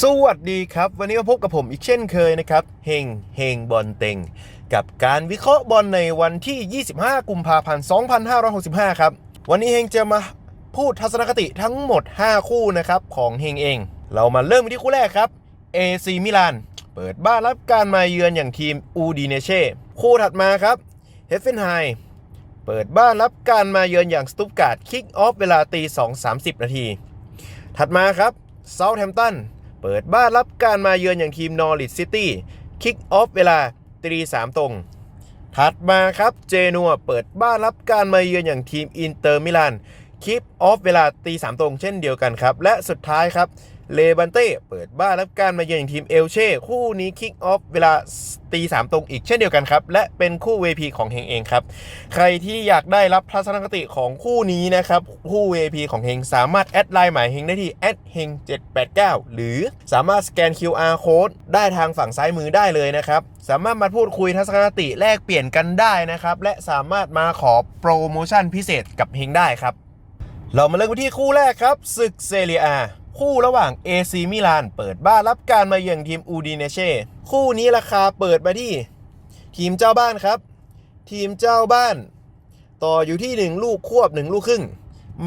สวัสดีครับ วันนี้มาพบกับผมอีกเช่นเคยนะครับเฮงเฮงบอลเต็ง กับการวิเคราะห์บอลในวันที่ 25 กุมภาพันธ์ 2565 ครับ วันนี้เฮงจะมาพูดทัศนคติทั้งหมด 5 คู่นะครับของเฮงเอง เรามาเริ่มที่คู่แรกครับ AC มิลาน เปิดบ้านรับการมาเยือนอย่างทีมอูดีเนเช่คู่ถัดมาครับเฮฟเฟนไฮเปิดบ้านรับการมาเยือนอย่างสตุตการ์ดคิกออฟเวลาตี2.30 นาที ถัดมาครับเซาท์แฮมป์ตัน เปิดบ้านรับการมาเยือนอย่างทีมนอริ h ซิตี้คิกออฟเวลาตีสามตรง ถัดมาครับเจนัวเปิดบ้านรับการมาเยือนอย่างทีมอินเตอร์มิลาน คิกออฟเวลาตีสามตรงเช่นเดียวกันครับ และสุดท้ายครับเลบันเต้เปิดบ้านรับการมาเยือนอย่างทีมเอลเช่คู่นี้คิกออฟเวลาตีสามตรงอีกเช่นเดียวกันครับ และเป็นคู่ VP ของเฮงเองครับ ใครที่อยากได้รับทัศนคติของคู่นี้นะครับ คู่ VIP ของเฮงสามารถแอดไลน์หมายเฮงได้ที่แอดเฮง789 หรือสามารถสแกน QR code ได้ทางฝั่งซ้ายมือได้เลยนะครับ สามารถมาพูดคุยทัศนคติแลกเปลี่ยนกันได้นะครับและสามารถมาขอโปรโมชั่นพิเศษกับเฮงได้ครับ เรามาเริ่มกันที่คู่แรกครับศึกเซเรียอาคู่ระหว่าง AC มิลาน เปิดบ้านรับการมาเยือนทีมอูดีเนเช่คู่นี้ราคาเปิดมาที่ ทีมเจ้าบ้านครับ ทีมเจ้าบ้าน ต่ออยู่ที่ 1 ลูกควบ 1 ลูกครึ่ง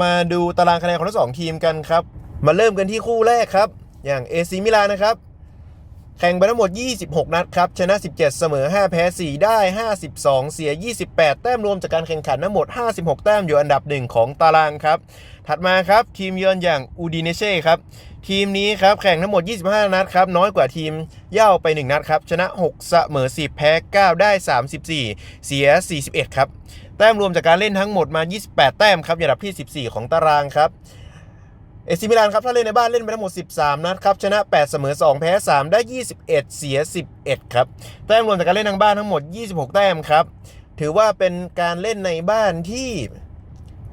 มาดูตารางคะแนนของทั้งสองทีมกันครับ มาเริ่มกันที่คู่แรกครับ อย่าง AC มิลานนะครับ แข่งไปทั้งหมด 26 นัดครับ ชนะ 17 เสมอ 5 แพ้ 4 ได้ 52 เสีย 28 แต้มรวมจากการแข่งขันทั้งหมด 56 แต้มอยู่อันดับหนึ่งของตารางครับ ถัดมาครับ ทีมเยือนอย่างอูดิเนเช่ครับ ทีมนี้ครับ แข่งทั้งหมด 25 นัดครับ น้อยกว่าทีมเย่าไป 1 นัดครับ ชนะ 6 เสมอ 10 แพ้ 9 ได้ 34 เสีย 41 ครับ แต้มรวมจากการเล่นทั้งหมดมา 28 แต้มครับอยู่อันดับที่ 14 ของตารางครับ เอซิมิลานครับถ้าเล่นในบ้านเล่นไปทั้งหมด 13 นัดครับชนะ 8 เสมอ 2 แพ้ 3 ได้ 21 เสีย 11 ครับ แต้มรวมจากการเล่นทางบ้านทั้งหมด 26 แต้มครับ ถือว่าเป็นการเล่นในบ้านที่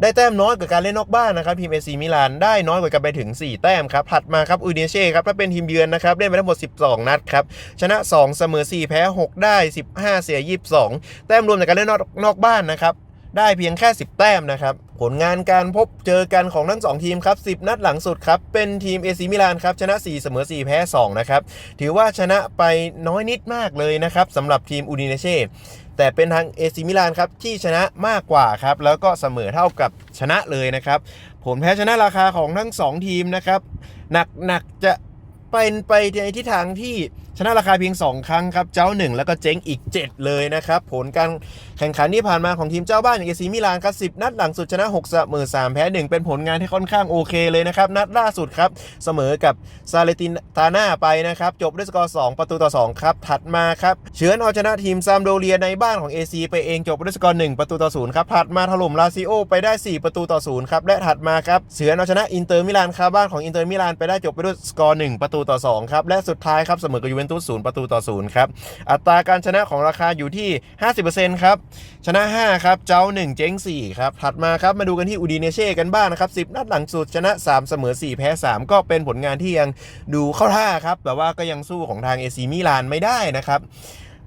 ได้แต้มน้อยกว่าการเล่นนอกบ้านนะครับทีมเอซีมิลานได้น้อยกว่ากันไปถึง 4 แต้มครับถัดมาครับอูเนเช่ครับถ้าเป็นทีมเยือนนะครับเล่นไปทั้งหมด 12 นัดครับชนะ 2 เสมอ 4 แพ้ 6 ได้ 15 เสีย 22 แต้มรวมจากการเล่นนอกนอกบ้านนะครับ ได้เพียงแค่ 10 แต้มนะครับ ผลงานการพบเจอกันของทั้ง 2 ทีมครับ 10 นัดหลังสุดครับ เป็นทีมเอซิมิลานครับ ชนะ 4 เสมอ 4 แพ้ 2 นะครับ ถือว่าชนะไปน้อยนิดมากเลยนะครับสำหรับทีมอูดิเนเช่แต่เป็นทางเอซิมิลานครับ ที่ชนะมากกว่าครับ แล้วก็เสมอเท่ากับชนะเลยนะครับ ผลแพ้ชนะราคาของทั้ง 2 ทีมนะครับหนักๆจะ เป็นไปในทิศทางที่ชนะราคาเพียง 2 ครั้งครับ เจ้า 1 แล้วก็เจ๊งอีก 7 เลยนะครับ ผลการแข่งขันที่ผ่านมาของทีมเจ้าบ้านอย่างเอซีมิลานครับ10นัดหลังสุดชนะ6เสมอ3แพ้1 เป็นผลงานที่ค่อนข้างโอเคเลยนะครับ นัดล่าสุดครับ เสมอกับซาเลตินตาน่าไปนะครับ จบด้วยสกอร์ 2 ประตูต่อ 2 ครับ ถัดมาครับ เฉือนเอาชนะทีมซามโดเรียในบ้านของ AC ไปเองจบด้วยสกอร์ 1 ประตูต่อ 0 ครับ ถัดมาถล่มลาซิโอไปได้ 4 ประตูต่อ 0 ครับ และถัดมาครับ เฉือนเอาชนะอินเตอร์มิลานคาบ้านของอินเตอร์มิลานไปได้จบไปด้วยสกอร์ 1 ประตูต่อ 2 ครับ และสุดท้ายครับเสมอกับยูเวนตุส0ประตูต่อ 0 ครับ อัตราการชนะของราคาอยู่ที่ 50%ครับ ชนะ 5 ครับ เจ้า 1 เจ๊ง 4 ครับ ถัดมาครับ มาดูกันที่อูดีเนเช่กันบ้างนะครับ 10 นัดหลังสุดชนะ 3 เสมอ 4 แพ้ 3 ก็เป็นผลงานที่ยังดูเข้าท่าครับ แต่ว่าก็ยังสู้ของทางเอซีมิลานไม่ได้นะครับ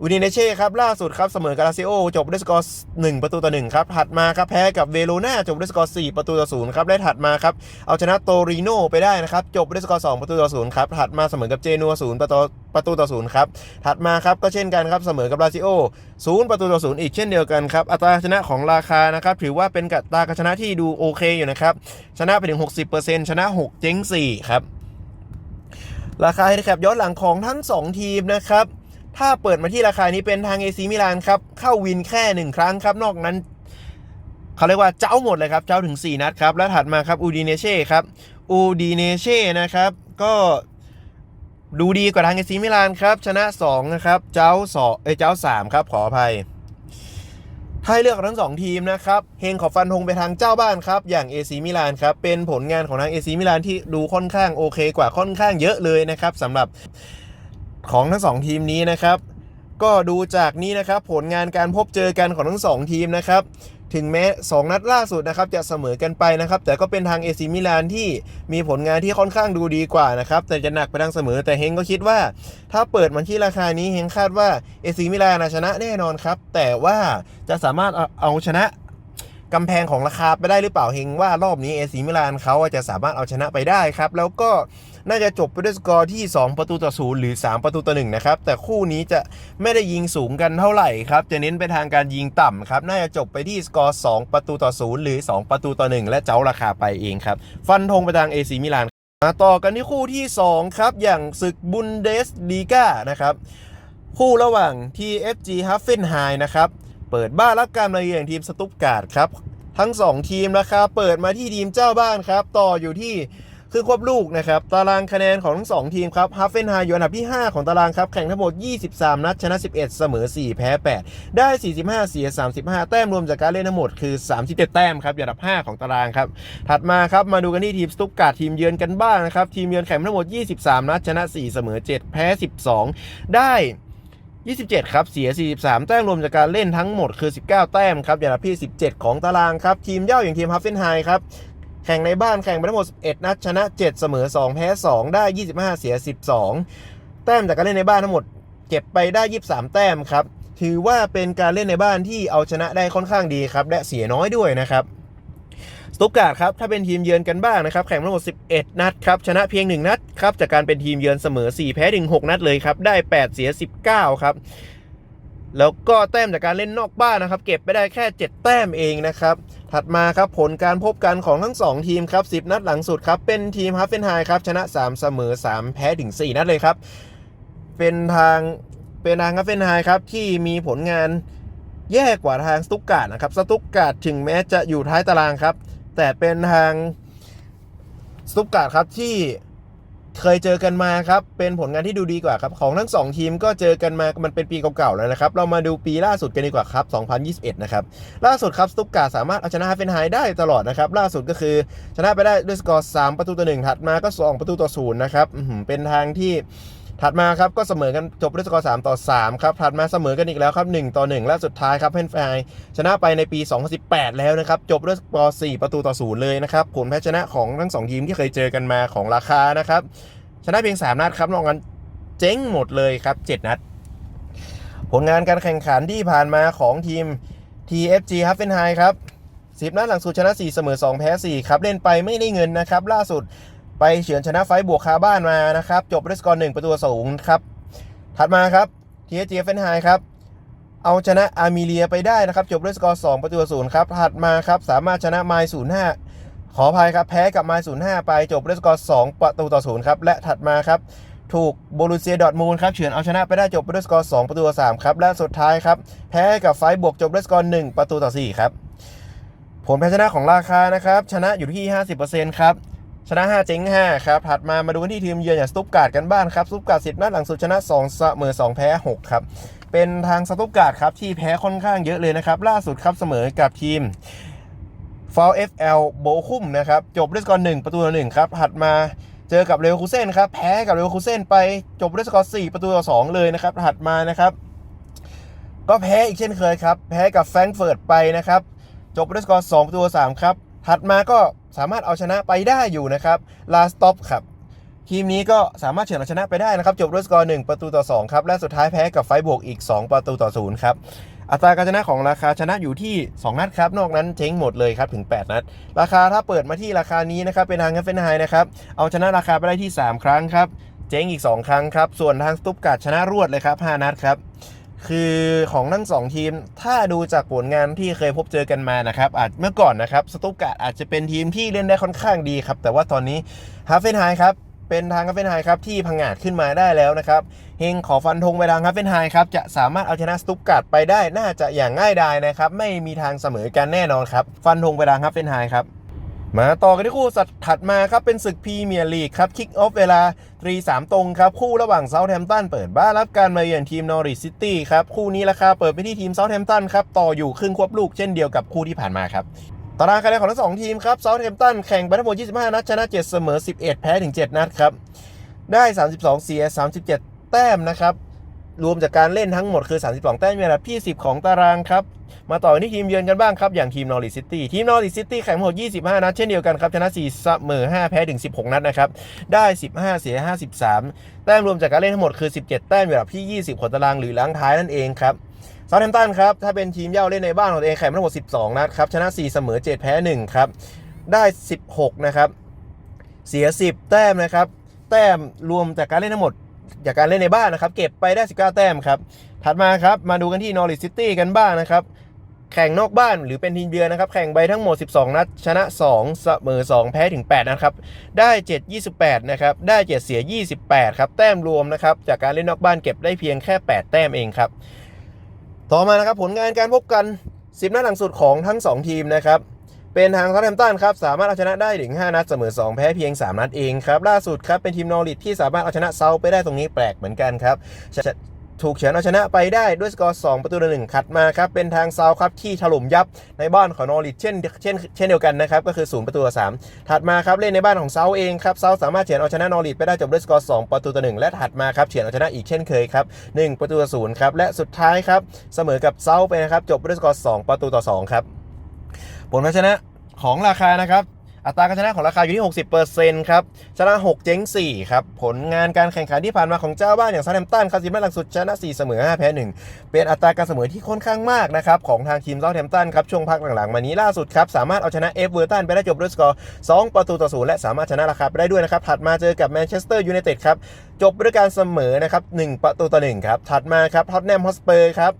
อูดิเนเช่ครับล่าสุดครับเสมอกับลาซิโอจบด้วยสกอร์1ประตูต่อ1ครับถัดมาครับแพ้กับเวโรนาจบด้วยสกอร์4ประตูต่อ0ครับและถัดมาครับเอาชนะโตริโนไปได้นะครับจบด้วยสกอร์2ประตูต่อ0ครับถัดมาเสมอกับเจนัว0ประตูประตูต่อ0ครับถัดมาครับก็เช่นกันครับเสมอกับลาซิโอ0ประตูต่อ0อีกเช่นเดียวกันครับอัตราชนะของราคานะครับถือว่าเป็นอัตรากชนะที่ดูโอเคอยู่นะครับชนะไปถึง 60%ชนะ 6 เจ๊ง4ครับราคาเฮดแคปย้อนหลังของทั้ง 2 ทีมนะครับ ถ้าเปิดมาที่ราคานี้เป็นทางเอซีมิลานครับ เข้าวินแค่1ครั้งครับ นอกนั้นเขาเรียกว่าเจ้าหมดเลยครับ เจ้าถึง 4 นัดครับ แล้วถัดมาครับอูดีเนเช่ครับอูดีเนเช่นะครับ ก็ดูดีกว่าทางเอซีมิลานครับ ชนะ 2 นะครับ เจ้า2เอ้เจ้า 3 ครับ ขออภัยถ้าให้เลือกทั้ง 2 ทีมนะครับ เฮงขอฟันธงไปทางเจ้าบ้านครับ อย่าง AC มิลานครับ เป็นผลงานของทาง AC มิลานที่ดูค่อนข้างโอเค กว่าค่อนข้างเยอะเลยนะครับสำหรับ ของทั้ง2ทีมนี้นะครับ ก็ดูจากนี้นะครับผลงานการพบเจอกันของทั้ง2ทีมนะครับถึงแม้ 2 นัดล่าสุดนะครับจะเสมอกันไปนะครับ แต่ก็เป็นทางเอซิมิลานที่มีผลงานที่ค่อนข้างดูดีกว่านะครับ แต่จะหนักไปทางเสมอแต่เฮงก็คิดว่า ถ้าเปิดมาที่ราคานี้เฮงคาดว่าเอซิมิลานชนะแน่นอนครับ แต่ว่าจะสามารถเอาเอาชนะกำแพงของราคาไปได้หรือเปล่าเฮงว่ารอบนี้เอซิมิลานเขาจะสามารถเอาชนะไปได้ครับ แล้วก็ น่าจะจบไปด้วยสกอร์ที่ 2 ประตูต่อศูนย์หรือ 3 ประตูต่อ1นะครับ แต่คู่นี้จะไม่ได้ยิงสูงกันเท่าไหร่ครับ จะเน้นไปทางการยิงต่ำครับ น่าจะจบไปที่สกอร์ 2 ประตูต่อศูนย์หรือ 2 ประตูต่อ 1 และเจ้าราคาไปเองครับ ฟันธงไปทางเอซีมิลานมาต่อกันที่คู่ที่ 2 ครับ อย่างศึกบุนเดสลีกานะครับ คู่ระหว่าง TFG h a f f e n h e i m นะครับ เปิดบ้านรับการมาเยือนทีมสตุตการ์ดครับ ทั้ง 2 ทีมราคาเปิดมาที่ทีมเจ้าบ้านครับ ต่ออยู่ที่ คือควบลูกนะครับ ตารางคะแนนของทั้ง 2 ทีมครับฮัฟเฟนไฮอยู่อันดับที่ 5 ของตารางครับ แข่งทั้งหมด 23 นัด ชนะ 11 เสมอ 4 แพ้ 8 ได้ 45 เสีย 35 แต้มรวมจากการเล่นทั้งหมดคือ 37 แต้มครับอยู่อันดับ 5 ของตารางครับ ถัดมาครับ มาดูกันที่ทีมสตุตการ์ดทีมเยือนกันบ้างนะครับ ทีมเยือนแข่งทั้งหมด 23 นัด ชนะ 4 เสมอ 7 แพ้ 12 ได้27 ครับ เสีย 43 แต้มรวมจากการเล่นทั้งหมดคือ 19 แต้มครับอยู่อันดับที่ 17 ของตารางครับ ทีมเย่าอย่างทีมฮัฟเฟนไฮครับ แข่งในบ้านแข่งไปทั้งหมด 11 นัดชนะ 7 เสมอ 2 แพ้ 2 ได้ 25 เสีย 12 แต้มจากการเล่นในบ้านทั้งหมด เก็บไปได้ 23 แต้มครับ ถือว่าเป็นการเล่นในบ้านที่เอาชนะได้ค่อนข้างดีครับ และเสียน้อยด้วยนะครับสตุตการ์ดครับถ้าเป็นทีมเยือนกันบ้างนะครับแข่งทั้งหมด 11 นัดครับชนะเพียง 1 นัดครับจากการเป็นทีมเยือนเสมอ 4 แพ้ถึง6นัดเลยครับได้ 8 เสีย 19 ครับ แล้วก็แต้มจากการเล่นนอกบ้านนะครับ เก็บไปได้แค่ 7 แต้มเองนะครับ ถัดมาครับผลการพบกันของทั้ง 2 ทีมครับ 10 นัดหลังสุดครับ เป็นทีมฮัฟเฟนไฮครับ ชนะ 3 เสมอ 3 แพ้ถึง 4 นัดเลยครับ เป็นทางเป็นทางฮัฟเฟนไฮครับ ที่มีผลงานแย่กว่าทางสตุกการ์ดนะครับ สตุกการ์ดถึงแม้จะอยู่ท้ายตารางครับ แต่เป็นทางสตุกการ์ดครับที่ เคยเจอกันมาครับ เป็นผลงานที่ดูดีกว่าครับ ของทั้ง 2 ทีมก็เจอกันมา มันเป็นปีเก่าๆแล้วนะครับ เรามาดูปีล่าสุดกันดีกว่าครับ 2021 นะครับ ล่าสุดครับสตุกการ์สามารถเอาชนะฮัฟเฟนไฮได้ตลอดนะครับ ล่าสุดก็คือชนะไปได้ด้วยสกอร์ 3 ประตูต่อ1ถัดมาก็ 2 ประตูต่อ0นะครับเป็นทางที่ ถัดมาครับก็เสมอกันจบด้วยสกอร์3ต่อ 3 ครับ ถัดมาเสมอกันอีกแล้วครับ 1 ต่อ 1 และสุดท้ายครับเฮนไฟชนะไปในปี 2018 แล้วนะครับ จบด้วยสกอร์4ประตูต่อ 0 เลยนะครับผลแพ้ชนะของทั้ง 2 ทีมที่เคยเจอกันมาของราคานะครับ ชนะเพียง 3 นัดครับนอกนั้นเจ๊งหมดเลยครับ 7 นัด ผลงานการแข่งขันที่ผ่านมาของทีม TFG h a f f e n h e i m ครับ10นัดหลังสุดชนะ 4 เสมอ 2 แพ้ 4 ครับ เล่นไปไม่ได้เงินนะครับ ล่าสุด ไปเฉือนชนะไฟบวกคาบ้านมานะครับ จบด้วยสกอร์1ประตูต่อศูนย์ครับ ถัดมาครับ TFG h a f f e n h e i m ครับ เอาชนะอาร์มิเลียไปได้นะครับ จบด้วยสกอร์2ประตูต่อศูนย์ครับ ถัดมาครับ สามารถชนะไมล์05ขออภัยครับ แพ้กับไมล์05ไปจบด้วยสกอร์2ประตูต่อศูนย์ครับ และถัดมาครับ ถูกโบรูเซียดอทมูลครับเฉือนเอาชนะไปได้จบด้วยสกอร์2ประตูต่อ3ครับ และสุดท้ายครับ แพ้กับไฟบวกจบด้วยสกอร์1ประตูต่อ4ครับ ผลแพ้ชนะของราคานะครับ ชนะอยู่ที่ 50%ครับ ชนะ 5 เจ๊ง5ครับถัดมามาดูที่ทีมเยือนอย่างสตุปการ์ดกันบ้างครับสตุปการ์ด10นัดหลังสุดชนะ2เสมอ2แพ้6ครับเป็นทางสตุปการ์ดครับที่แพ้ค่อนข้างเยอะเลยนะครับล่าสุดครับเสมอกับทีมฟอล FL โบคุมนะครับจบด้วยสกอร์1ประตูต่อ1ครับถัดมาเจอกับเลวคูเซ่นครับแพ้กับเลวคูเซ่นไปจบด้วยสกอร์4ประตูต่อ2เลยนะครับถัดมานะครับ ก็แพ้อีกเช่นเคยครับ แพ้กับแฟรงเฟิร์ตไปนะครับ จบด้วยสกอร์2ประตูต่อ3ครับ ถัดมาก็สามารถเอาชนะไปได้อยู่นะครับลาสต็อปครับทีมนี้ก็สามารถเฉือนเอาชนะไปได้นะครับ จบด้วยสกอร์ 1 ประตูต่อ 2 ครับ และสุดท้ายแพ้กับไฟบวกอีก 2 ประตูต่อ 0 ครับ อัตราการชนะของราคาชนะอยู่ที่ 2 นัดครับ นอกนั้นเจ๊งหมดเลยครับ ถึง 8 นัด ราคาถ้าเปิดมาที่ราคานี้นะครับ เป็นทางเฟนไฮนะครับ เอาชนะราคาไปได้ที่ 3 ครั้งครับ เจ๊งอีก 2 ครั้งครับ ส่วนทางสตุปการ์ดชนะรวดเลยครับ 5 นัดครับ คือของทั้ง2 ทีม ถ้าดูจากผลงานที่เคยพบเจอกันมานะครับ อาจเมื่อก่อนนะครับสตุการ์ดอาจจะเป็นทีมที่เล่นได้ค่อนข้างดีครับ แต่ว่าตอนนี้ฮาเฟนไฮครับเป็นทางฮาเฟนไฮครับที่พังงาดขึ้นมาได้แล้วนะครับเฮงขอฟันธงไปทางฮาเฟนไฮครับจะสามารถเอาชนะสตุการ์ดไปได้น่าจะอย่างง่ายดายนะครับไม่มีทางเสมอกันแน่นอนครับฟันธงไปทางฮาเฟนไฮครับ มาต่อกันที่คู่สัตว์ถัดมาครับ เป็นศึกพรีเมียร์ลีกครับ คิกออฟเวลาตรีสามตรงครับ คู่ระหว่างเซาท์แฮมป์ตันเปิดบ้านรับการมาเยือนทีมนอริสซิตี้ครับ คู่นี้ราคาเปิดไปที่ทีมเซาท์แฮมป์ตันครับ ต่ออยู่ครึ่งควบลูกเช่นเดียวกับคู่ที่ผ่านมาครับตารางคะแนนของทั้งสองทีมครับเซาท์แฮมป์ตันแข่งไปทั้งหมด 25 นัดชนะ 7 เสมอ 11 แพ้ถึง 7 นัดครับได้ 32 เสีย 37 แต้มนะครับรวมจากการเล่นทั้งหมดคือ 32 แต้มอยู่อันดับที่ 10 ของตารางครับ มาต่อกันที่ทีมเยือนกันบ้างครับ อย่างทีมนอริสซิตี้ทีมนอริสซิตี้แข่งหมด 25 นัด เช่นเดียวกันครับ ชนะ 4 เสมอ 5 แพ้ถึง 16 นัดนะครับ ได้ 15 เสีย 53 แต้มรวมจากการเล่นทั้งหมดคือ 17 แต้มอยู่อันดับที่ 20 ของตารางหรือล้างท้ายนั่นเองครับซาท์แฮมตันครับ ถ้าเป็นทีมเย่าเล่นในบ้านของตัวเองแข่งมาทั้งหมด 12 นัดครับ ชนะ 4 เสมอ 7 แพ้ 1 ครับ ได้ 16 นะครับ เสีย 10 แต้มนะครับ แต้มรวมจากการเล่นทั้งหมดจากการเล่นในบ้านนะครับ เก็บไปได้ 19 แต้มครับ ถัดมาครับ มาดูกันที่นอริ t ซิตี้กันบ้างนะครับ แข่งนอกบ้านหรือเป็นทีมเยือนนะครับ แข่งไปทั้งหมด 12 นัด ชนะ 2 เสมอ 2 แพ้ถึง 8 นะครับ ได้ 7 28 นะครับ ได้ 7 เสีย 28 ครับ แต้มรวมนะครับ จากการเล่นนอกบ้านเก็บได้เพียงแค่ 8 แต้มเองครับ ต่อมานะครับ ผลงานการพบกัน 10 นัดหลังสุดของทั้ง 2 ทีมนะครับ เป็นทางซาแ a มตันครับ สามารถเอาชนะได้ถึง 5 นัดเสมอ 2 แพ้เพียง 3 นัดเองครับ ล่าสุดครับ เป็นทีมนอริทที่สามารถเอาชนะเซาไปได้ตรงนี้แปลกเหมือนกันครับ ถูกเฉือนเอาชนะไปได้ด้วยสกอร์2ประตูต่อหนึ่งขัดมาครับ เป็นทางเซาครับที่ถล่มยับในบ้านของนอริทเช่นเช่นเช่นเดียวกันนะครับ ก็คือ 0 ประตูต่อ3ถัดมาครับเล่นในบ้านของเซาเองครับเซาสามารถเฉือนเอาชนะนอริทไปได้จบด้วยสกอร์2ประตูต่อหนึ่งและถัดมาครับเฉือนเอาชนะอีกเช่นเคยครับ1ประตูต่อศูนย์ครับและสุดท้ายครับเสมอกับเซาไปนะครับจบด้วยสกอร์2ประตูต่อ2ครับผลกาชนะของราคานะครับ อัตราการชนะของราคาอยู่ที่ 60%ครับชนะ 6 เจ๊ง 4 ครับ ผลงานการแข่งขันที่ผ่านมาของเจ้าบ้านอย่างซาแ h มตันครับสิบนัดหลังสุดชนะ 4 เสมอ 5 แพ้ 1 เป็นอัตราการเสมอที่ค่อนข้างมากนะครับ ของทางทีมซาแ h มตันครับช่วงพักหลังๆมานี้ล่าสุดครับสามารถเอาชนะเอฟเวอร์ตันไปได้จบด้วยสกอร์ 2 ประตูต่อ0และสามารถชนะราคาไปได้ด้วยนะครับถัดมาเจอกับแมนเชสเตอร์ยูไนเต็ดครับจบด้วยการเสมอนะครับ1ประตูต่อ1ครับถัดมาครับท็อตแนมฮอสเปอร์ครับ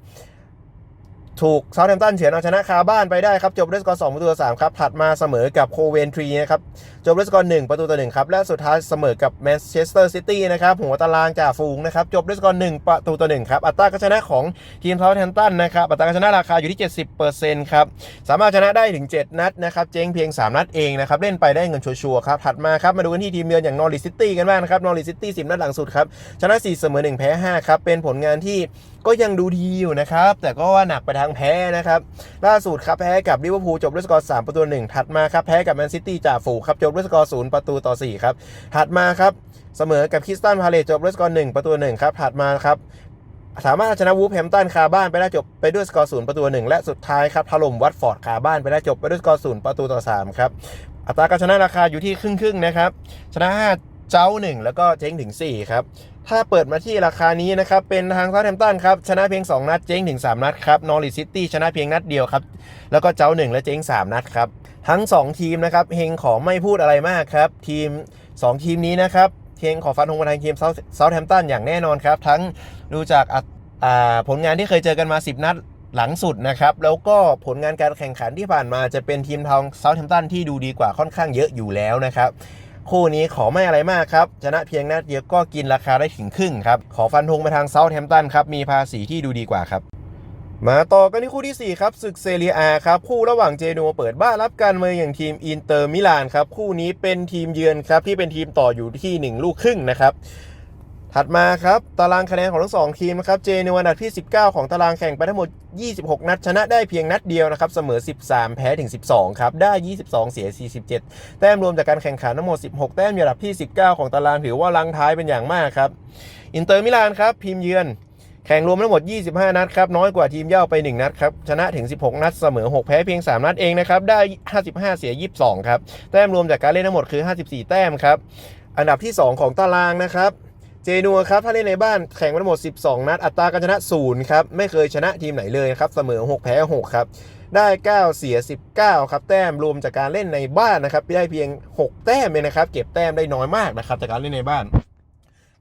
ถูกเซาท์แฮมป์ตันเฉือนเอาชนะคาบ้านไปได้ครับ จบด้วยสกอร์2ประตูต่อ3ครับถัดมาเสมอกับโคเวนทรีนะครับ จบด้วยสกอร์1ประตูต่อ1ครับ และสุดท้ายเสมอกับแมนเชสเตอร์ซิตี้นะครับ หัวตารางจ่าฝูงนะครับ จบด้วยสกอร์1ประตูต่อ1ครับ อัตราการชนะของทีมเซาท์แฮมป์ตันนะครับอัตราการชนะราคาอยู่ที่ 70%ครับ สามารถชนะได้ถึง 7 นัดนะครับเจ๊งเพียง 3 นัดเองนะครับเล่นไปได้เงินชัวร์ครับถัดมาครับมาดูกันที่ทีมเยือนอย่างนอริซิตี้กันบ้างนะครับนอริซิตี้10นัดหลังสุดครับชนะ4เสมอ1แพ้5ครับเป็นผลงานที่ ก็ยังดูดีอยู่นะครับ แต่ก็ว่าหนักไปทางแพ้นะครับ ล่าสุดครับแพ้กับลิเวอร์พูลจบด้วยสกอร์3ประตู1ถัดมาครับแพ้กับแมนซิตี้จ่าฝูครับจบด้วยสกอร์0ประตูต่อ4ครับถัดมาครับเสมอกับคริสตันพาเลตจบด้วยสกอร์1ประตู1ครับถัดมาครับสามารถชนะวูฟแฮมตันคาบ้านไปได้จบไปด้วยสกอร์0ประตู1และสุดท้ายครับถล่มวัตฟอร์ดคาบ้านไปได้จบไปด้วยสกอร์0ประตูต่อ3ครับอัตราการชนะราคาอยู่ที่ครึ่งๆนะครับชนะ5เจ้า 1 แล้วก็เจ๊งถึง 4 ครับ ถ้าเปิดมาที่ราคานี้นะครับ เป็นทางซาแ h ม p ตันครับ ชนะเพียง 2 นัด เจ๊งถึง 3 นัดครับ นอริซิตี้ชนะเพียงนัดเดียวครับ แล้วก็เจ้า 1 และเจ๊ง 3 นัดครับ ทั้ง 2 ทีมนะครับเฮงขอไม่พูดอะไรมากครับ ทีม 2 ทีมนี้นะครับเฮงขอฟันธงมาทางทีมเซาท์แ h ม p ตันอย่างแน่นอนครับ ทั้งดูจากผลงานที่เคยเจอกันมา 10 นัดหลังสุดนะครับ แล้วก็ผลงานการแข่งขันที่ผ่านมาจะเป็นทีมทางเซาท์แ h ม p ตันที่ดูดีกว่าค่อนข้างเยอะอยู่แล้วนะครับ คู่นี้ขอไม่อะไรมากครับ ชนะเพียงนัดเดียวก็กินราคาได้ถึงครึ่งครับ ขอฟันธงไปทางเซาท์แฮม p ตันครับ มีภาษีที่ดูดีกว่าครับมาต่อกันที่คู่ที่ 4 ครับศึกเซเรียอาครับ คู่ระหว่างเจโนเปิดบ้านรับการเมืองอย่างทีมอินเตอร์มิลานครับ คู่นี้เป็นทีมเยือนครับ ที่เป็นทีมต่ออยู่ที่ 1 ลูกครึ่งนะครับ ถัดมาครับ ตารางคะแนนของทั้งสองทีมนะครับ เจโนอันดับที่ 19 ของตารางแข่งไปทั้งหมด 26 นัด ชนะได้เพียงนัดเดียวนะครับ เสมอ 13 แพ้ถึง 12 ครับ ได้ 22 เสีย 47 แต้มรวมจากการแข่งขันทั้งหมด 16 แต้มอยู่อันดับที่ 19 ของตารางถือว่าลังท้ายเป็นอย่างมากครับ อินเตอร์มิลานครับทีมเยือนแข่งรวมทั้งหมด 25 นัดครับ น้อยกว่าทีมเย่าไป 1 นัดครับ ชนะถึง 16 นัด เสมอ 6 แพ้เพียง 3 นัดเองนะครับ ได้ 55 เสีย 22 ครับ แต้มรวมจากการเล่นทั้งหมดคือ 54 แต้มครับ อันดับที่ 2 ของตารางนะครับ เจนัวครับ ถ้าเล่นในบ้านแข่งมาทั้งหมด 12 นัด อัตราการชนะ0ครับ ไม่เคยชนะทีมไหนเลยครับ เสมอ 6 แพ้ 6 ครับ ได้ 9 เสีย 19 ครับ แต้มรวมจากการเล่นในบ้านนะครับได้เพียง 6 แต้มเองนะครับ เก็บแต้มได้น้อยมากนะครับจากการเล่นในบ้าน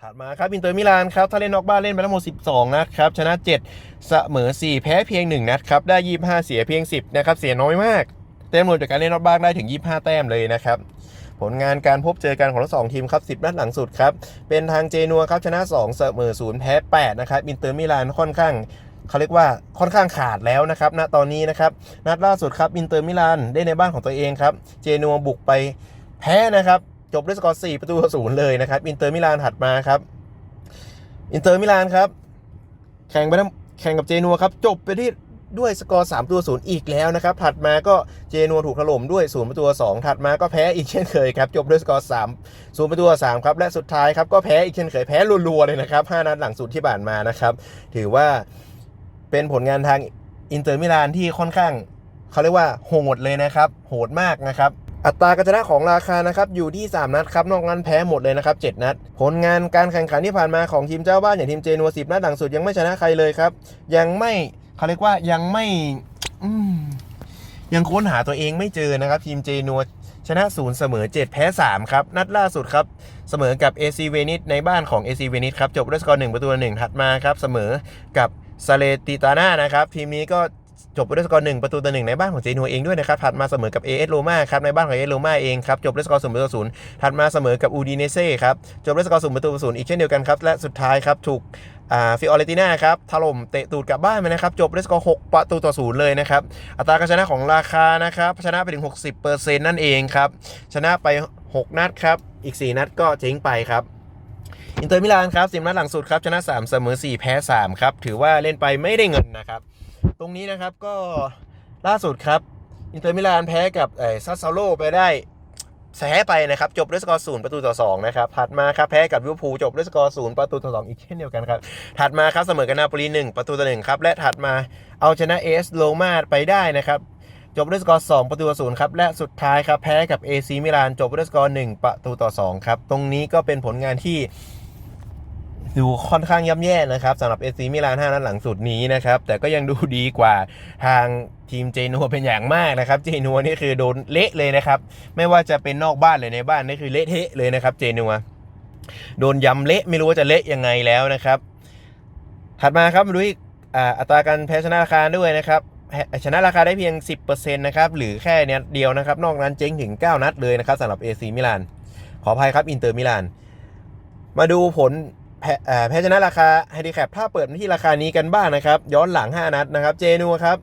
ถัดมาครับอินเตอร์มิลานครับ ถ้าเล่นนอกบ้านเล่นไปทั้งหมด 12 นัดครับ ชนะ 7 เสมอ 4 แพ้เพียง 1 นัดครับ ได้ 25 เสียเพียง 10 นะครับ เสียน้อยมาก แต้มรวมจากการเล่นนอกบ้านได้ถึง 25 แต้มเลยนะครับ ผลงานการพบเจอกันของทั้งสองทีมครับ10นัดหลังสุดครับ เป็นทางเจนัวครับชนะ 2 เสมอ0แพ้ 8 นะครับอินเตอร์มิลานค่อนข้างเขาเรียกว่าค่อนข้างขาดแล้วนะครับณตอนนี้นะครับนัดล่าสุดครับอินเตอร์มิลานได้ในบ้านของตัวเองครับ เจนัวบุกไปแพ้นะครับ จบด้วยสกอร์4ประตูต่อศูนย์เลยนะครับอินเตอร์มิลานถัดมาครับอินเตอร์มิลานครับ แข่งไปทั้งแข่งกับเจนัวครับ จบไปที่ ด้วยสกอร์ 3 ตัวศูนย์อีกแล้วนะครับ ถัดมาก็เจนัวถูกถล่มด้วย0ประตูต่อ2ถัดมาก็แพ้อีกเช่นเคยครับ จบด้วยสกอร์ 3 0ประตู3ครับ และสุดท้ายครับก็แพ้อีกเช่นเคย แพ้รัวๆเลยนะครับ 5 นัดหลังสุดที่ผ่านมานะครับ ถือว่าเป็นผลงานทางอินเตอร์มิลานที่ค่อนข้างเขาเรียกว่าโหดเลยนะครับ โหดมากนะครับอัตราการชนะของราคานะครับอยู่ที่ 3 นัดครับนอกนั้นแพ้หมดเลยนะครับ 7 นัด ผลงานการแข่งขันที่ผ่านมาของทีมเจ้าบ้านอย่างทีมเจนัว10 นัดหลังสุดยังไม่ชนะใครเลยครับ ยังไม่ เขาเรียกว่ายังไม่ยังค้นหาตัวเองไม่เจอนะครับ ทีมเจนัวชนะ0เสมอ 7 แพ้ 3 ครับ นัดล่าสุดครับ เสมอกับ AC เวนิสในบ้านของ AC เวนิสครับ จบด้วยสกอร์1ประตูต่อ1ถัดมาครับ เสมอกับซาเลติตาน่านะครับ ทีมนี้ก็ จบด้วยสกอร์1ประตูต่อ1ในบ้านของเจนัวเองด้วยนะครับถัดมาเสมอกับ AS โรม่าครับในบ้านของ AS โรม่าเองครับจบด้วยสกอร์0ประตูต่อ0ถัดมาเสมอกับอูดิเนเซ่ครับจบด้วยสกอร์0ประตูต่อ0อีกเช่นเดียวกันครับและสุดท้ายครับถูกฟิออเรติน่าครับถล่มเตะตูดกลับบ้านไปนะครับ จบด้วยสกอร์6ประตูต่อศูนย์เลยนะครับ อัตราการชนะของราคานะครับ ชนะไปถึง 60%นั่นเองครับ ชนะไป 6 นัดครับ อีก 4 นัดก็เจ๊งไปครับอินเตอร์มิลานครับสินัดหลังสุดครับ ชนะ 3 เสมอ 4 แพ้ 3 ครับ ถือว่าเล่นไปไม่ได้เงินนะครับ ตรงนี้นะครับก็ล่าสุดครับ อินเตอร์มิลานแพ้กับไอ้ซัสซาโลไปได้แพ้ไปนะครับ จบด้วยสกอร์ศูนย์ประตูต่อ2นะครับ ถัดมาครับแพ้กับลิเวอร์พูลจบด้วยสกอร์ศูนย์ประตูต่อ2อีกเช่นเดียวกันครับ ถัดมาครับเสมอกับนาโปลี1ประตูต่อ1ครับ และถัดมาเอาชนะเอสโลมาไปได้นะครับ จบด้วยสกอร์2ประตูต่อ0ครับ และสุดท้ายครับแพ้กับ AC มิลานจบด้วยสกอร์1ประตูต่อ2ครับ ตรงนี้ก็เป็นผลงานที่ ดูค่อนข้างย่ำแย่นะครับสำหรับเอซีมิลาน5นัดหลังสุดนี้นะครับ แต่ก็ยังดูดีกว่าทางทีมเจนัวเป็นอย่างมากนะครับ เจนัวนี่คือโดนเละเลยนะครับ ไม่ว่าจะเป็นนอกบ้านหรือในบ้านนี่คือเละเทะเลยนะครับ เจนัวโดนยำเละไม่รู้ว่าจะเละยังไงแล้วนะครับ ถัดมาครับมาดูอัตราการแพ้ชนะราคาด้วยนะครับแพ้ชนะราคาได้เพียง 10%นะครับหรือแค่เนี้ยเดียวนะครับ นอกนั้นเจ๊งถึง 9 นัดเลยนะครับสำหรับ AC มิลานขออภัยครับอินเตอร์มิลานมาดูผล แพ้ชนะราคาไฮดิแคปถ้าเปิดที่ราคานี้กันบ้างนะครับ ย้อนหลัง 5 นัดนะครับ เจนัวครับ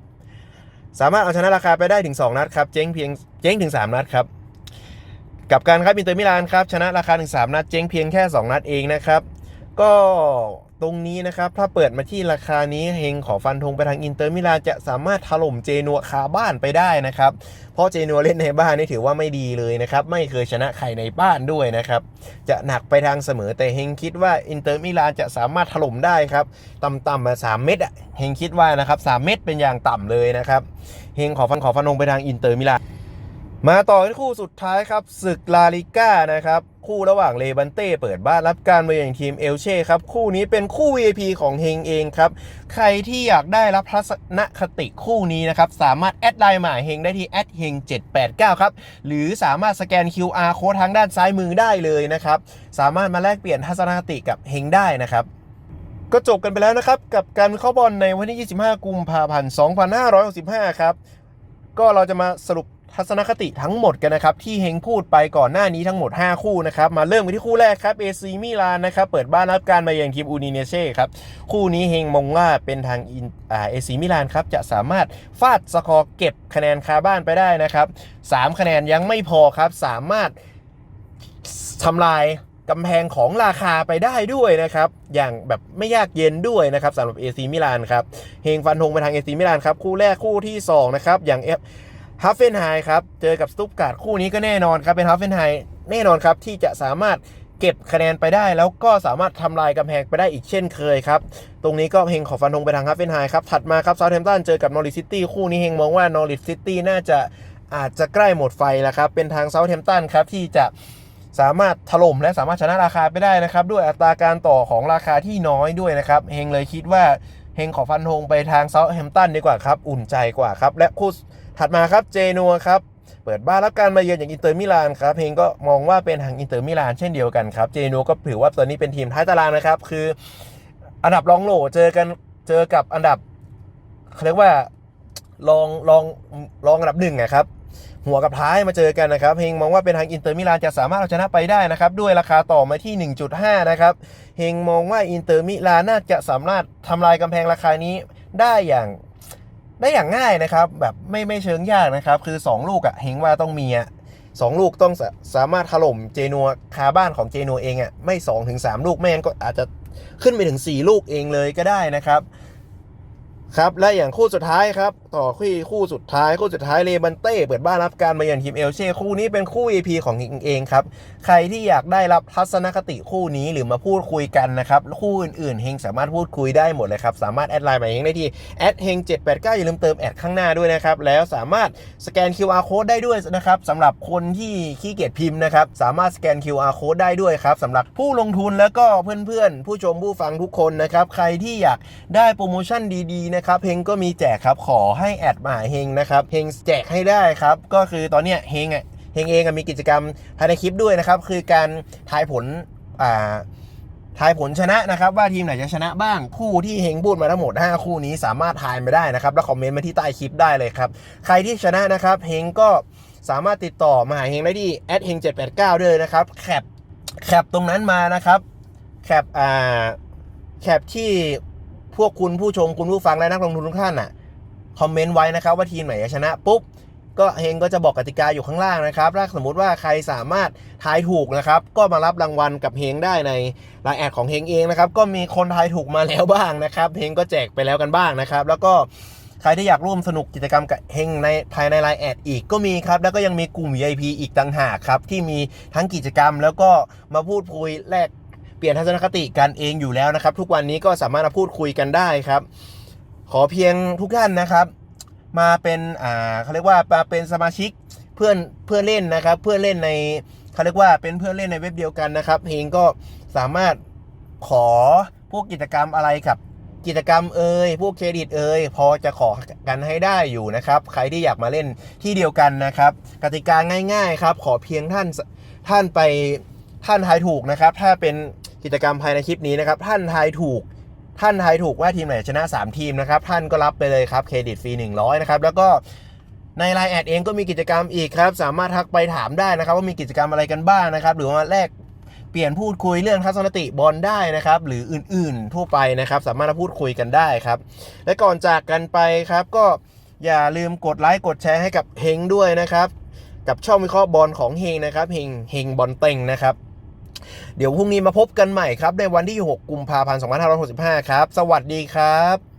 สามารถเอาชนะราคาไปได้ถึง 2 นัดครับ เจ๊งเพียงเจ๊งถึง 3 นัดครับ กับการครับอินเตอร์มิลานครับ ชนะราคาถึง 3 นัด เจ๊งเพียงแค่ 2 นัดเองนะครับ ก็ ตรงนี้นะครับ ถ้าเปิดมาที่ราคานี้เฮงขอฟันธงไปทางอินเตอร์มิลานจะสามารถถล่มเจนัวคาบ้านไปได้นะครับ เพราะเจนัวเล่นในบ้านนี่ถือว่าไม่ดีเลยนะครับ ไม่เคยชนะใครในบ้านด้วยนะครับ จะหนักไปทางเสมอแต่เฮงคิดว่าอินเตอร์มิลานจะสามารถถล่มได้ครับต่ำๆมาสามเม็ดอะเฮงคิดว่านะครับสามเม็ดเป็นอย่างต่ำเลยนะครับเฮงขอฟันขอฟันลงไปทางอินเตอร์มิลาน มาต่อที่คู่สุดท้ายครับศึกลาลิก้านะครับคู่ระหว่างเลบันเต้เปิดบ้านรับการมาอย่างทีมเอลเช่ครับคู่นี้เป็นคู่ VIP ของเฮงเองครับใครที่อยากได้รับทัศนคติคู่นี้นะครับสามารถแอดไลน์หมาเฮงได้ที่แอดเฮง789ครับหรือสามารถสแกน QR โค้ดทางด้านซ้ายมือได้เลยนะครับสามารถมาแลกเปลี่ยนทัศนคติกับเฮงได้นะครับก็จบกันไปแล้วนะครับกับการเคราบอลในวันที่ 25 กุมภาพันธ์ 2565 ครับก็เราจะมาสรุป ทัศนคติทั้งหมดกันนะครับ ที่เฮงพูดไปก่อนหน้านี้ทั้งหมด 5 คู่นะครับ มาเริ่มกันที่คู่แรกครับเอซีมิลานนะครับ เปิดบ้านรับการมาอย่างทีมอูดิเนเช่ครับ คู่นี้เฮงมองว่าเป็นทางอินเอซีมิลานครับ จะสามารถฟาดสกอร์เก็บคะแนนคาบ้านไปได้นะครับ 3 คะแนนยังไม่พอครับ สามารถทำลายกำแพงของราคาไปได้ด้วยนะครับ อย่างแบบไม่ยากเย็นด้วยนะครับสำหรับ AC มิลานครับเฮงฟันธงไปทาง AC มิลานครับ คู่แรกคู่ที่2นะครับอย่างเอฟ ฮัฟเฟนไฮครับเจอกับสตุปการ์ดคู่นี้ก็แน่นอนครับเป็นฮัฟเฟนไฮแน่นอนครับที่จะสามารถเก็บคะแนนไปได้ แล้วก็สามารถทำลายกำแพงไปได้อีกเช่นเคยครับ ตรงนี้ก็เฮงขอฟันธงไปทางฮัฟเฟนไฮครับ ถัดมาครับเซาท์แฮมป์ตันเจอกับนอริซิตี้คู่นี้เฮงมองว่านอริซิตี้น่าจะอาจจะใกล้หมดไฟแล้วครับ เป็นทางเซาท์แฮมป์ตันครับที่จะสามารถถล่มและสามารถชนะราคาไปได้นะครับ ด้วยอัตราการต่อของราคาที่น้อยด้วยนะครับเฮงเลยคิดว่าเฮงขอฟันธงไปทางเซาท์แฮมป์ตันดีกว่าครับ อุ่นใจกว่าครับและคู่ถัดมาครับเจนัวครับเปิดบ้านรับการมาเยือนอย่างอินเตอร์มิลานครับเฮงก็มองว่าเป็นทางอินเตอร์มิลานเช่นเดียวกันครับเจนัวก็ถือว่าตอนนี้เป็นทีมท้ายตารางนะครับ คืออันดับรองโหลเจอกันเจอกับอันดับเขาเรียกว่าลองลองลองอันดับหนึ่งอะครับหัวกับท้ายมาเจอกันนะครับเฮงมองว่าเป็นทางอินเตอร์มิลานจะสามารถเอาชนะไปได้นะครับด้วยราคาต่อมาที่ 1.5 นะครับเฮงมองว่าอินเตอร์มิลานน่าจะสามารถทำลายกำแพงราคานี้ได้อย่าง ได้อย่างง่ายนะครับ แบบไม่ไม่เชิงยากนะครับ คือ 2 ลูกอะเฮงว่าต้องมีอะสองลูกต้องสาสามารถถล่มเจนัวคาบ้านของเจนัวเองอะไม่2ถึงสลูกไม่งั้นก็อาจจะขึ้นไปถึง 4 ลูกเองเลยก็ได้นะครับ ครับและอย่างคู่สุดท้ายครับ ต่อคู่คู่สุดท้าย คู่สุดท้ายเลบันเต้เปิดบ้านรับการมาอย่างทีมเอลเช่คู่นี้เป็นคู่ EP ของเองเองครับ ใครที่อยากได้รับทัศนคติคู่นี้หรือมาพูดคุยกันนะครับ คู่อื่นๆเฮงสามารถพูดคุยได้หมดเลยครับ สามารถแอดไลน์มาเฮงได้ที่แอดเฮง789อย่าลืมเติมแอดข้างหน้าด้วยนะครับ แล้วสามารถสแกน QR code ได้ด้วยนะครับสำหรับคนที่ขี้เกียจพิมพ์นะครับสามารถสแกน QR code ได้ด้วยครับสำหรับผู้ลงทุนแล้วก็เพื่อนๆ ผู้ชมผู้ฟังทุกคนนะครับใครที่อยากได้โปรโมชั่นดีๆนะครับเฮงก็มีแจกครับขอให้แอดมาหาเฮงนะครับเฮงแจกให้ได้ครับก็คือตอนเนี้ยเฮงอะเฮงเองมีกิจกรรมภายในคลิปด้วยนะครับคือการทายผลอ่าทายผลชนะนะครับว่าทีมไหนจะชนะบ้างคู่ที่เฮงพูดมาทั้งหมด 5 คู่นี้สามารถทายมาได้นะครับแล้วคอมเมนต์มาที่ใต้คลิปได้เลยครับใครที่ชนะนะครับเฮงก็สามารถติดต่อมาหาเฮงได้ที่แอดเฮง789ด้วยนะครับแคปแคปตรงนั้นมานะครับแคปอ่าแคปที่ พวกคุณผู้ชมคุณผู้ฟังและนักลงทุนทุกท่านอะคอมเมนต์ไว้นะครับว่าทีมไหนจะชนะปุ๊บก็เฮงก็จะบอกกติกาอยู่ข้างล่างนะครับถ้าสมมติว่าใครสามารถทายถูกนะครับ ก็มารับรางวัลกับเฮงได้ในไลน์แอดของเฮงเองนะครับ ก็มีคนทายถูกมาแล้วบ้างนะครับเฮงก็แจกไปแล้วกันบ้างนะครับ แล้วก็ใครที่อยากร่วมสนุกกิจกรรมกับเฮงในภายในไลน์แอดอีกก็มีครับ แล้วก็ยังมีกลุ่ม VIP อีกต่างหากครับ ที่มีทั้งกิจกรรมแล้วก็มาพูดคุยแลก เปลี่ยนทัศนคติกันเองอยู่แล้วนะครับ ทุกวันนี้ก็สามารถมาพูดคุยกันได้ครับ ขอเพียงทุกท่านนะครับ มาเป็นอ่าเขาเรียกว่ามาเป็นสมาชิกเพื่อนเพื่อนเล่นนะครับ เพื่อนเล่นในเขาเรียกว่าเป็นเพื่อนเล่นในเว็บเดียวกันนะครับเพลงก็สามารถขอพวกกิจกรรมอะไรกับกิจกรรมเอ่ยพวกเครดิตเอ่ยพอจะขอกันให้ได้อยู่นะครับ ใครที่อยากมาเล่นที่เดียวกันนะครับ กติกาง่าย ๆ ครับ ขอเพียงท่านท่านไป ท่านทายถูกนะครับ ถ้าเป็นกิจกรรมภายในคลิปนี้นะครับ ท่านทายถูก ท่านทายถูกว่าทีมไหนชนะ 3 ทีมนะครับ ท่านก็รับไปเลยครับเครดิตฟรี100นะครับ แล้วก็ในไลน์แอดเองก็มีกิจกรรมอีกครับ สามารถทักไปถามได้นะครับ ว่ามีกิจกรรมอะไรกันบ้างนะครับ หรือว่าแลกเปลี่ยนพูดคุยเรื่องทัศนคติบอลได้นะครับ หรืออื่นๆทั่วไปนะครับ สามารถพูดคุยกันได้ครับ และก่อนจากกันไปครับก็อย่าลืมกดไลค์กดแชร์ให้กับเฮงด้วยนะครับ กับช่องวิเคราะห์บอลของเฮงนะครับเฮงเฮงบอลเต็งนะครับ เดี๋ยวพรุ่งนี้มาพบกันใหม่ครับ ในวันที่ 6 กุมภาพันธ์ 2565 ครับ สวัสดีครับ